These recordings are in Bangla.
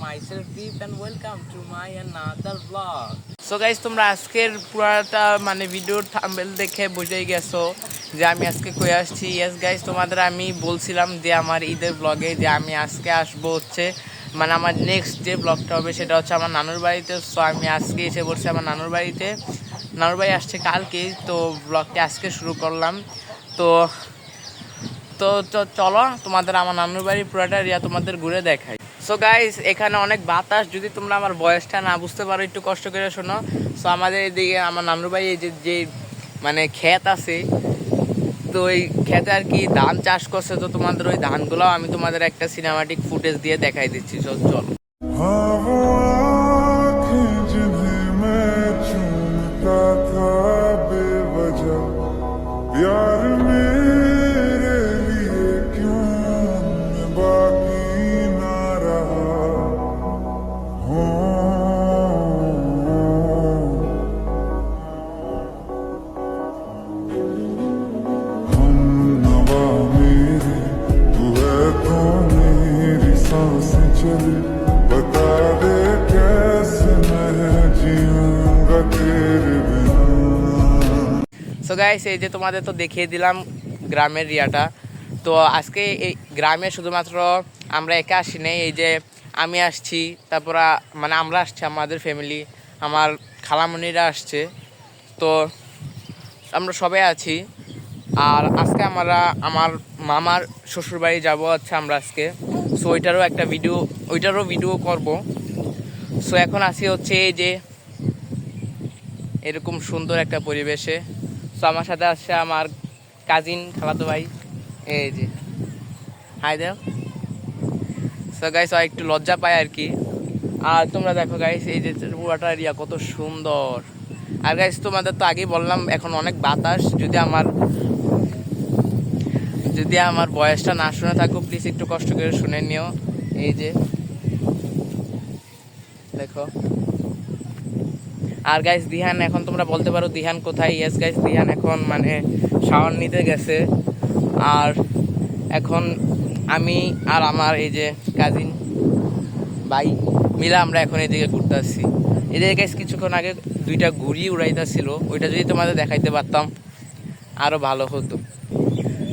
myself Deep and welcome to my another vlog. So guys তোমরা আজকের পুরাটা মানে ভিডিওর থাম্বেল দেখে বুঝেই গেছো যে আমি আজকে কই আসছি। ইয়েস গাইজ তোমাদের আমি বলছিলাম যে আমার ঈদের ব্লগে যে আমি আজকে আসব হচ্ছে মানে আমার নেক্সট যে ব্লগটা হবে সেটা হচ্ছে আমার নানুর বাড়িতে। সো আমি আজকে এসে পড়ছি আমার নানুর বাড়িতে। নানুর বাড়ি আসছে কালকে তো ব্লগটা আজকে শুরু করলাম। তো তো চলো, তোমাদের আমার নানুর বাড়ি, পুরাটা এরিয়া তোমাদের ঘুরে দেখাই। সো গাইস এখানে অনেক বাতাস, যদি তোমরা আমার বয়সটা না বুঝতে পারো, একটু কষ্ট করে শোনো। সো আমাদের এদিকে আমার নানুর বাড়ি, এই যে যে মানে ক্ষেত আছে, তো ওই ক্ষেতে আর কি ধান চাষ করছে। তো তোমাদের ওই ধানগুলো আমি তোমাদের একটা সিনেমাটিক ফুটেজ দিয়ে দেখাই দিচ্ছি। চল। চলো গাইস এই যে তোমাদের তো দেখিয়ে দিলাম গ্রামের রিয়াটা। তো আজকে এই গ্রামে শুধুমাত্র আমরা একা আসি নেই, এই যে আমি আসছি, তারপর মানে আমরা আসছি, আমাদের ফ্যামিলি আমার খালামণিরা আসছে। তো আমরা সবাই আছি। আর আজকে আমরা আমার মামার শ্বশুরবাড়ি যাব হচ্ছে আমরা আজকে। সো ওইটারও একটা ভিডিও ওইটারও ভিডিও করব। সো এখন আসি হচ্ছে এই যে এরকম সুন্দর একটা পরিবেশে। তো আমার সাথে আসছে আমার কাজিন খালাতো ভাই। এই যে। হাই দেও সো গাইস একটু লজ্জা পায় আর কি। আর তোমরা দেখো গাইস এই যে পুরাটা এরিয়া কত সুন্দর। আর গাইস তোমাদের তো আগেই বললাম, এখন অনেক বাতাস। যদি আমার যদি আমার বয়সটা না শুনে থাকো প্লিজ একটু কষ্ট করে শুনে নিও। এই যে। দেখো। আর গাইস দিহান এখন তোমরা বলতে পারো দিহান কোথায়? ইয়েস গাইস দিহান এখন মানে শাওয়ার নিতে গেছে। আর এখন আমি আর আমার এই যে কাজিন ভাই মিলা আমরা এখন এদিকে ঘুরতে আসছি। এদিকে গাইস কিছুক্ষণ আগে দুইটা ঘুড়ি উড়াইতেছিল। ওইটা যদি তোমাদের দেখাইতে পারতাম আরও ভালো হতো।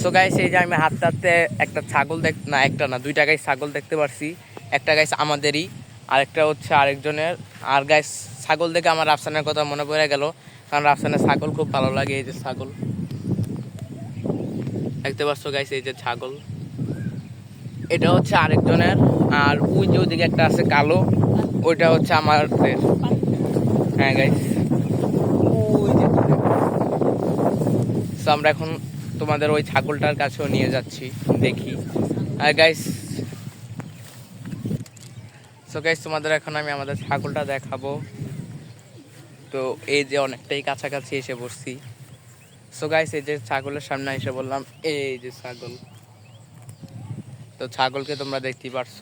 সো গাইস এই যে আমি হাঁটতে একটা ছাগল দেখ না, একটা না, দুইটা গাইস ছাগল দেখতে পারছি। একটা গাইস আমাদেরই। আরেকটা হচ্ছে আরেকজনের। আর গাইস ছাগল দেখে আমার রাফসানের কথা মনে পড়ে গেল, কারণ রাফসানের ছাগল খুব ভালো লাগে, এই যে ছাগল। দেখতে পাচ্ছ গাইস এই যে ছাগল। এটা হচ্ছে আরেকজনের, আর ওই যে ওইদিকে একটা আছে কালো, ওইটা হচ্ছে আমাদের। হ্যাঁ গাইস আমরা এখন তোমাদের ওই ছাগলটার কাছেও নিয়ে যাচ্ছি, দেখি। আর গাইস সো গাইস তোমাদের এখন আমি আমাদের ছাগলটা দেখাবো। তো এই যে অনেকটাই কাছাকাছি এসে বসছি। সো গাইস এই যে ছাগলের সামনে এসে বললাম, এই যে ছাগল। তো ছাগলকে তোমরা দেখতেই পারছ,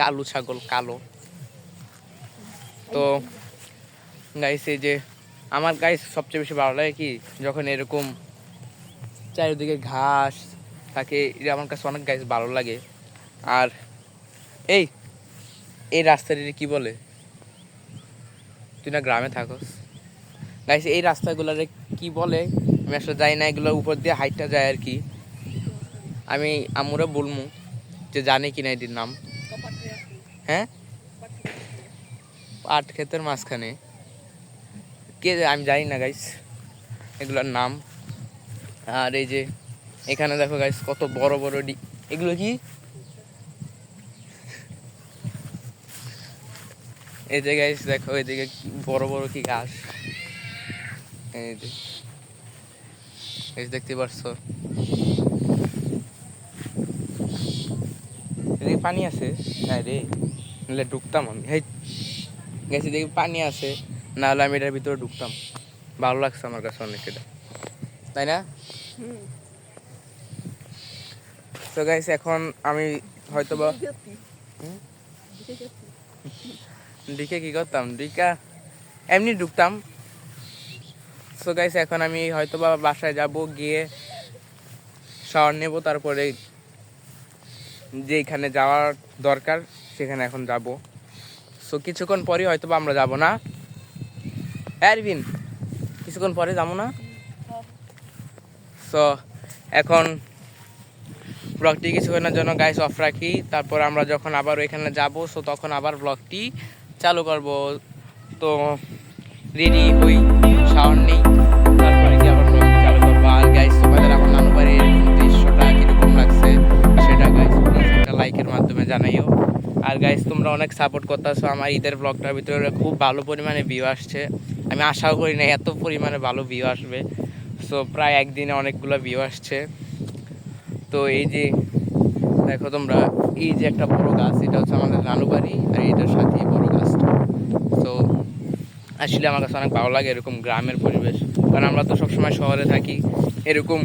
কালো ছাগল, কালো। তো গাইস এই যে আমার গাইস সবচেয়ে বেশি ভালো লাগে কি, যখন এরকম চারিদিকে ঘাস থাকে আমার কাছে অনেক গাছ ভালো লাগে। আর, এই এই রাস্তাটি কি বলে? তুই না গ্রামে থাকস। গাইস এই রাস্তাগুলোরে কি বলে? আমি আসলে যাই না, এগুলোর উপর দিয়ে হাইটটা যায় আর কি। আমি আমরা বলমু যে জানি কি না এটির নাম। হ্যাঁ? পাট ক্ষেতের মাঝখানে। কে আমি জানি না গাইস এগুলোর নাম। আর এই যে, এখানে দেখো গাইস কত বড় বড় ডি এগুলো কি? এই যে গাইস দেখো এদিকে বড় বড় কি ঘাস। এই যে। এই দেখতে পারছ। এদিকে পানি আছে? রে। নাহলে ঢুকতাম আমি। হেই। গেছি দেখি পানি আছে। না হলে আমি এটার ভিতরে ঢুকতাম। ভালো লাগছে আমার কাছে অনেক এটা। তাই না? তো গাইস এখন আমি হয়তো বা ডিকে কি করতাম? ডিকা এমনি ঢুকতাম। সো গাইস এখন আমি হয়তো বা বাসায় যাব, গিয়ে শাওয়ার নেব, তারপরে যেখানে যাওয়ার দরকার, সেখানে এখন যাব। সো কিছুক্ষণ পরে হয়তো বা আমরা যাব না। অ্যারভিন, কিছুক্ষণ পরে যাব না? সো এখন ব্লগটি কিছুক্ষণের জন্য গাইস অফ রাখি। তারপর আমরা যখন আবার ওইখানে যাব সো তখন আবার ব্লগটি চালু করব। তো রেডি হই সাউন্ড নেই। গাইস তোমাদের আমার নানু বাড়ির কীরকম লাগছে সেটা গাইস একটা লাইকের মাধ্যমে জানাইও। আর গাইস তোমরা অনেক সাপোর্ট করতেছো আমার ঈদের ব্লগটার ভিতরে। খুব ভালো পরিমাণে ভিউ আসছে। আমি আশাও করি না, এত পরিমাণে ভালো ভিউ আসবে। সো প্রায় একদিনে অনেকগুলো ভিউ আসছে। তো এই যে দেখো তোমরা এই যে একটা বড় গাছ এটা হচ্ছে আমাদের নানু বাড়ি আর এটার সাথেই বড় গাছটা। তো আসলে আমার কাছে অনেক ভালো লাগে এরকম গ্রামের পরিবেশ কারণ আমরা তো সবসময় শহরে থাকি এরকম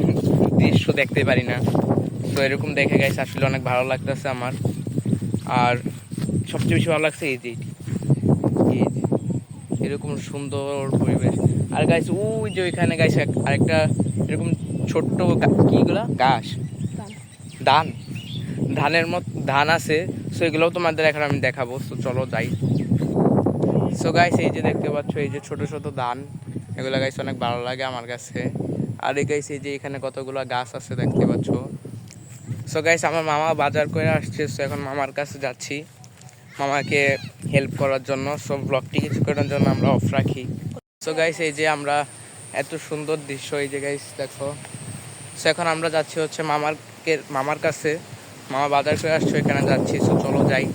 দৃশ্য দেখতে পারি না। তো এরকম দেখে গেছে আসলে অনেক ভালো লাগতেছে আমার। আর সবচেয়ে বেশি ভালো লাগছে এই যে এই যে এরকম সুন্দর পরিবেশ। আর গাছ ওই যে ওইখানে গাছ আরেকটা এরকম ছোট্ট কিগুলা ঘাস ধান। ধানের মত ধান আছে সো এগুলোও তোমাদের এখন আমি দেখাবো তো চলো যাই। সো গাইস এই যে দেখতে পাচ্ছ, এই যে ছোট ছোট ধান, এগুলো গাইস অনেক ভালো লাগে আমার কাছে। আর এই গাইস এই যে এখানে কতগুলো গাছ আছে দেখতে পাচ্ছ। সো গাইস আমার মামা বাজার করে আসছে সো এখন মামার কাছে যাচ্ছি। মামাকে হেল্প করার জন্য সো ব্লগটি কিছু করার জন্য আমরা অফ রাখি। সো গাইস এই যে আমরা এত সুন্দর দৃশ্য, এই যে গাইস দেখো। সো এখন আমরা যাচ্ছি হচ্ছে মামার মামার কাছে। মামা বাজার করে আসছে এখানে যাচ্ছি সো চলো যাই।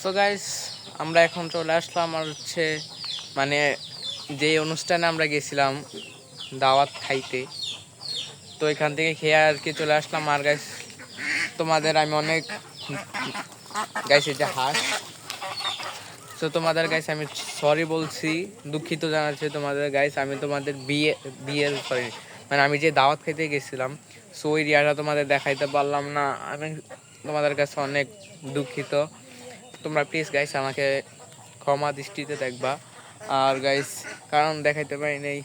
সো গাইস আমরা এখন চলে আসলাম আর হচ্ছে মানে যে অনুষ্ঠানে আমরা গেছিলাম, দাওয়াত খাইতে, তো এখান থেকে খেয়ে আর কি চলে আসলাম। আর গাইস তোমাদের আমি অনেক গাইস এটা হাঁস তো তোমাদের গাইস আমি সরি বলছি, দুঃখিত জানাচ্ছি তোমাদের গাইস আমি তোমাদের বিয়ে বিয়ের সরি মানে আমি যে দাওয়াত খেতে গেছিলাম সো ওই রিয়াটা তোমাদের দেখাইতে পারলাম না, আমি তোমাদের কাছে অনেক দুঃখিত। তোমরা প্লিজ গাইস আমাকে ক্ষমা দৃষ্টিতে দেখবা। আর গাইস কারণ দেখাইতে পারি নেই।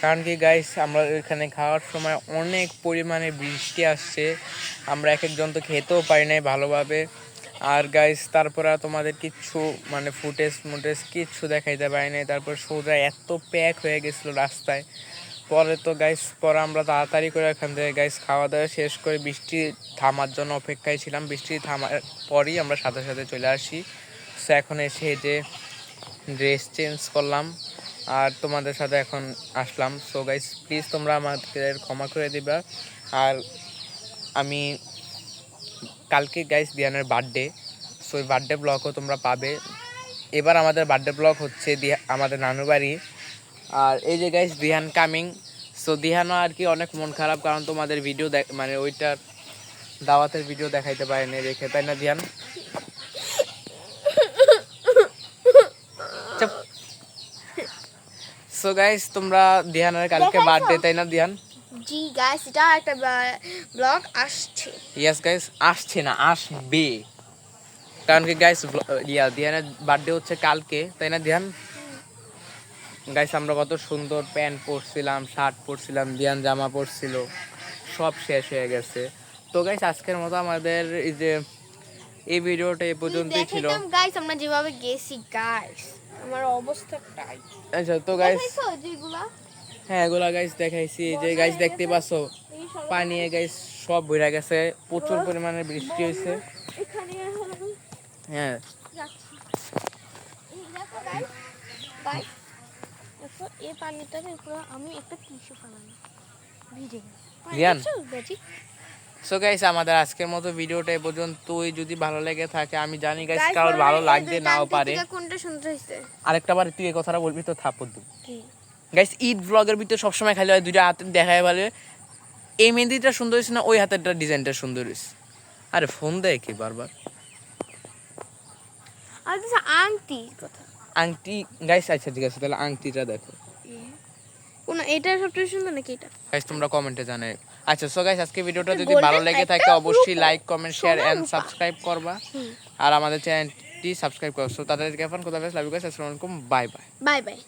কারণ কি গাইস আমরা এখানে খাওয়ার সময় অনেক পরিমাণে বৃষ্টি আসছে, আমরা এক একজন তো খেতেও পারি নাই ভালোভাবে। আর গাইস তারপরে তোমাদের কিচ্ছু মানে ফুটেজ মুটেজ কিচ্ছু দেখাইতে পারি নাই। তারপর সোজা এত প্যাক হয়ে গেছিল রাস্তায়। পরে তো গাইস পরে আমরা তাড়াতাড়ি করে এখান থেকে গাইস খাওয়া দাওয়া শেষ করে বৃষ্টি থামার জন্য অপেক্ষায় ছিলাম। বৃষ্টি থামার পরই আমরা সাথে সাথে চলে আসি। সো এখন এসে যে ড্রেস চেঞ্জ করলাম আর তোমাদের সাথে এখন আসলাম। সো গাইস প্লিজ তোমরা আমাদের ক্ষমা করে দিবা। আর আমি কালকে গাইস দিয়ানের বার্থডে সো ওই বার্থডে ব্লগও তোমরা পাবে। এবার আমাদের বার্থডে ব্লগ হচ্ছে দিয়া আমাদের নানুর বাড়ি। আর এই যে গাইস দিহান কামিং সো দিহানও আর কি অনেক মন খারাপ কারণ তোমাদের ভিডিও দেখ মানে ওইটার দাওয়াতের ভিডিও দেখাইতে পারেনি রেখে তাই না দিহান? সো গাইস তোমরা দিহানের কালকে বার্থডে তাই না দিহান? জি গাইস এটা একটা ব্লগ আসছে। ইয়েস গাইস আসছে না আসবে। কারণ কি গাইস ইয়া দিয়ানের বার্থডে হচ্ছে কালকে তাই না দিয়ান? গাইস আমরা কত সুন্দর প্যান্ট পরছিলাম শার্ট পরছিলাম দিয়ান জামা পরছিল সব শেষ হয়ে গেছে। তো গাইস আজকের মতো আমাদের এই যে এই ভিডিওটা এই পর্যন্তই ছিল। গাইস আমরা যেভাবে গেছি গাইস আমার অবস্থা টাই আচ্ছা তো গাইস যেগুলা? হ্যাঁ এগুলা গাইস দেখাইছি। যে গাইস দেখতে পাচ্ছ পানি গাইস সব ভরে গেছে। প্রচুর পরিমাণে বৃষ্টি হয়েছে হ্যাঁ। এই দেখো গাইস গাইস দেখো এই পানিটার উপরে আমি একটা টিস্যু ফেলাম ভিজে রিয়ান। সো গাইস আমাদের আজকের মতো ভিডিওটা এই পর্যন্তই। যদি ভালো লেগে থাকে আমি জানি গাইস কারোর ভালো লাগতে নাও পারে। কোনটা হয়েছে আরেকটা বার তুই এই কথাটা বলবি তো থাপড় দিব। কি? গাইস ঈদ ব্লগের ভিতরে সবসময় খালি হয় দুইটা হাতে দেখায় বলে। এই মেহেন্দিটা সুন্দর হয়েছে না ওই হাতেরটা ডিজাইনটা সুন্দর হয়েছে? আরে ফোন দেয় কি বারবার? আংটি কথা। আংটি গাইস আচ্ছা ঠিক আছে তাহলে আংটিটা দেখো। কোন এটা সবচেয়ে সুন্দর নাকি এটা? গাইস তোমরা কমেন্টে জানাই। আচ্ছা সো গাইস আজকে ভিডিওটা যদি ভালো লেগে থাকে অবশ্যই like comment share and subscribe করবা। আর আমাদের চ্যানেলটি সাবস্ক্রাইব করো। সো তাদেরকে এখন কোথাও লাভ ইউ গাইস আসসালামু আলাইকুম বাই বাই বাই বাই